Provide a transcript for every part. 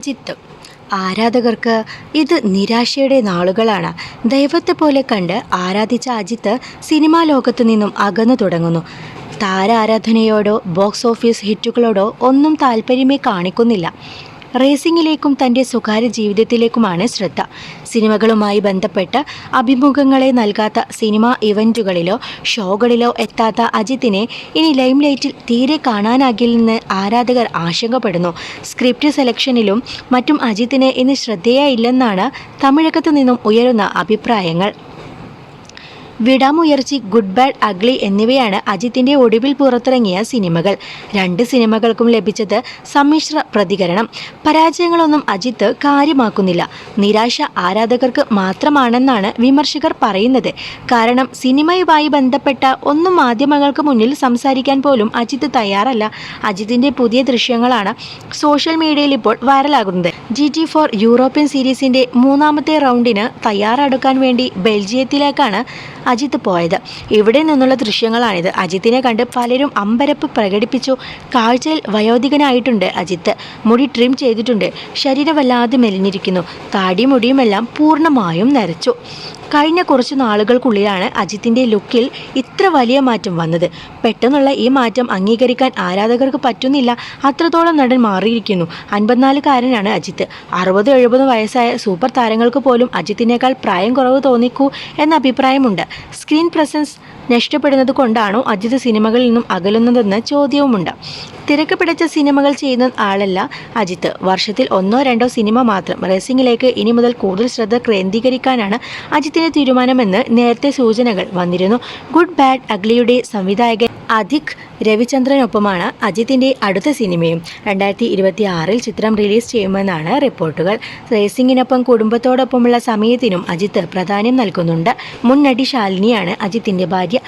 അജിത്ത് ആരാധകർക്ക് ഇത് നിരാശയുടെ നാളുകളാണ്. ദൈവത്തെ പോലെ കണ്ട് ആരാധിച്ച അജിത്ത് സിനിമാ ലോകത്തു നിന്നും അകന്നു തുടങ്ങുന്നു. താരാരാധനയോടോ ബോക്സ് ഓഫീസ് ഹിറ്റുകളോടോ ഒന്നും താല്പര്യമേ കാണിക്കുന്നില്ല. റേസിംഗിലേക്കും തന്റെ സ്വകാര്യ ജീവിതത്തിലേക്കുമാണ് ശ്രദ്ധ. സിനിമകളുമായി ബന്ധപ്പെട്ട് അഭിമുഖങ്ങളെ നൽകാത്ത സിനിമാ ഇവന്റുകളിലോ ഷോകളിലോ എത്താത്ത അജിത്തിനെ ഇനി ലൈംലൈറ്റിൽ തീരെ കാണാനാകില്ലെന്ന് ആരാധകർ ആശങ്കപ്പെടുന്നു. സ്ക്രിപ്റ്റ് സെലക്ഷനിലും മറ്റും അജിത്തിന് ഇനി ശ്രദ്ധേയയില്ലെന്നാണ് തമിഴകത്തു നിന്നും ഉയരുന്ന അഭിപ്രായങ്ങൾ. വിടാമുയർച്ചി ഗുഡ് ബാഡ് അഗ്ലി എന്നിവയാണ് അജിത്തിന്റെ ഒടുവിൽ പുറത്തിറങ്ങിയ സിനിമകൾ. രണ്ട് സിനിമകൾക്കും ലഭിച്ചത് സമ്മിശ്ര പ്രതികരണം. പരാജയങ്ങളൊന്നും അജിത്ത് കാര്യമാക്കുന്നില്ല. നിരാശ ആരാധകർക്ക് മാത്രമാണെന്നാണ് വിമർശകർ പറയുന്നത്. കാരണം സിനിമയുമായി ബന്ധപ്പെട്ട ഒന്നും മാധ്യമങ്ങൾക്ക് മുന്നിൽ സംസാരിക്കാൻ പോലും അജിത്ത് തയ്യാറല്ല. അജിത്തിന്റെ പുതിയ ദൃശ്യങ്ങളാണ് സോഷ്യൽ മീഡിയയിൽ ഇപ്പോൾ വൈറലാകുന്നത്. ജി ടി ഫോർ യൂറോപ്യൻ സീരീസിന്റെ മൂന്നാമത്തെ റൗണ്ടിന് തയ്യാറെടുക്കാൻ വേണ്ടി ബെൽജിയത്തിലേക്കാണ് അജിത്ത് പോയത്. ഇവിടെ നിന്നുള്ള ദൃശ്യങ്ങളാണിത്. അജിത്തിനെ കണ്ട് പലരും അമ്പരപ്പ് പ്രകടിപ്പിച്ചു. കാഴ്ചയിൽ വയോധികനായിട്ടുണ്ട് അജിത്ത്. മുടി ട്രിം ചെയ്തിട്ടുണ്ട്. ശരീരം വല്ലാതെ മെലിഞ്ഞിരിക്കുന്നു. താടിയും മുടിയുമെല്ലാം പൂർണമായും നരച്ചു. കഴിഞ്ഞ കുറച്ച് നാളുകൾക്കുള്ളിലാണ് അജിത്തിന്റെ ലുക്കിൽ ഇത്ര വലിയ മാറ്റം വന്നത്. പെട്ടെന്നുള്ള ഈ മാറ്റം അംഗീകരിക്കാൻ ആരാധകർക്ക് പറ്റുന്നില്ല. അത്രത്തോളം നടൻ മാറിയിരിക്കുന്നു. അൻപത്തിനാലുകാരനാണ് അജിത്ത്. അറുപത് എഴുപത് വയസ്സായ സൂപ്പർ താരങ്ങൾക്ക് പോലും അജിത്തിനേക്കാൾ പ്രായം കുറവ് തോന്നിക്കൂ എന്ന അഭിപ്രായമുണ്ട്. സ്ക്രീൻ പ്രസൻസ് നഷ്ടപ്പെടുന്നത് കൊണ്ടാണോ അജിത് സിനിമകളിൽ നിന്നും അകലുന്നതെന്ന് ചോദ്യവുമുണ്ട്. തിരക്ക് പിടിച്ച സിനിമകൾ ചെയ്യുന്ന ആളല്ല അജിത്ത്. വർഷത്തിൽ ഒന്നോ രണ്ടോ സിനിമ മാത്രം റേസിംഗിലേക്ക് ഇനി മുതൽ കൂടുതൽ ശ്രദ്ധ കേന്ദ്രീകരിക്കാനാണ് അജിത്തിന്റെ തീരുമാനമെന്ന് നേരത്തെ സൂചനകൾ വന്നിരുന്നു. ഗുഡ് ബാഡ് അഗ്ലിയുടെ സംവിധായകൻ അധിക് രവിചന്ദ്രനൊപ്പമാണ് അജിത്തിന്റെ അടുത്ത സിനിമയും. രണ്ടായിരത്തി ഇരുപത്തി ആറിൽ ചിത്രം റിലീസ് ചെയ്യുമെന്നാണ് റിപ്പോർട്ടുകൾ. റേസിംഗിനൊപ്പം കുടുംബത്തോടൊപ്പമുള്ള സമയത്തിനും അജിത്ത് പ്രാധാന്യം നൽകുന്നുണ്ട്. മുൻ നടി ശാലിനിയാണ് അജിത്തിന്റെ ഭാര്യ.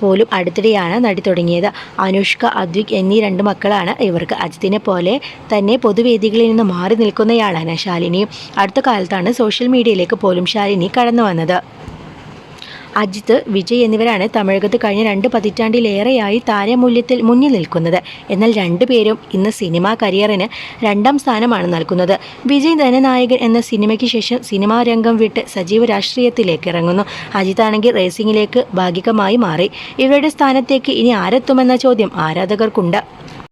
പോലും അടുത്തിടെയാണ് നടി തുടങ്ങിയത്. അനുഷ്ക അദ്വിക് എന്നീ രണ്ട് മക്കളാണ് ഇവർക്ക് അജിത്തിനെ പോലെ തന്നെ പൊതുവേദികളിൽ നിന്ന് മാറി നിൽക്കുന്നയാളാണ് ശാലിനി. അടുത്ത കാലത്താണ് സോഷ്യൽ മീഡിയയിലേക്ക് പോലും ശാലിനി കടന്നു വന്നത്. അജിത്ത് വിജയ് എന്നിവരാണ് തമിഴകത്ത് കഴിഞ്ഞ രണ്ട് പതിറ്റാണ്ടിലേറെയായി താരമൂല്യത്തിൽ മുന്നിൽ നിൽക്കുന്നത്. എന്നാൽ രണ്ടുപേരും ഇന്ന് സിനിമാ കരിയറിന് രണ്ടാം സ്ഥാനമാണ് നൽകുന്നത്. വിജയ് ധനനായകൻ എന്ന സിനിമയ്ക്ക് ശേഷം സിനിമാ രംഗം വിട്ട് സജീവ രാഷ്ട്രീയത്തിലേക്ക് ഇറങ്ങുന്നു. അജിത്താണെങ്കിൽ റേസിംഗിലേക്ക് ഭാഗികമായി മാറി. ഇവരുടെ സ്ഥാനത്തേക്ക് ഇനി ആരെത്തുമെന്ന ചോദ്യം ആരാധകർക്കുണ്ട്.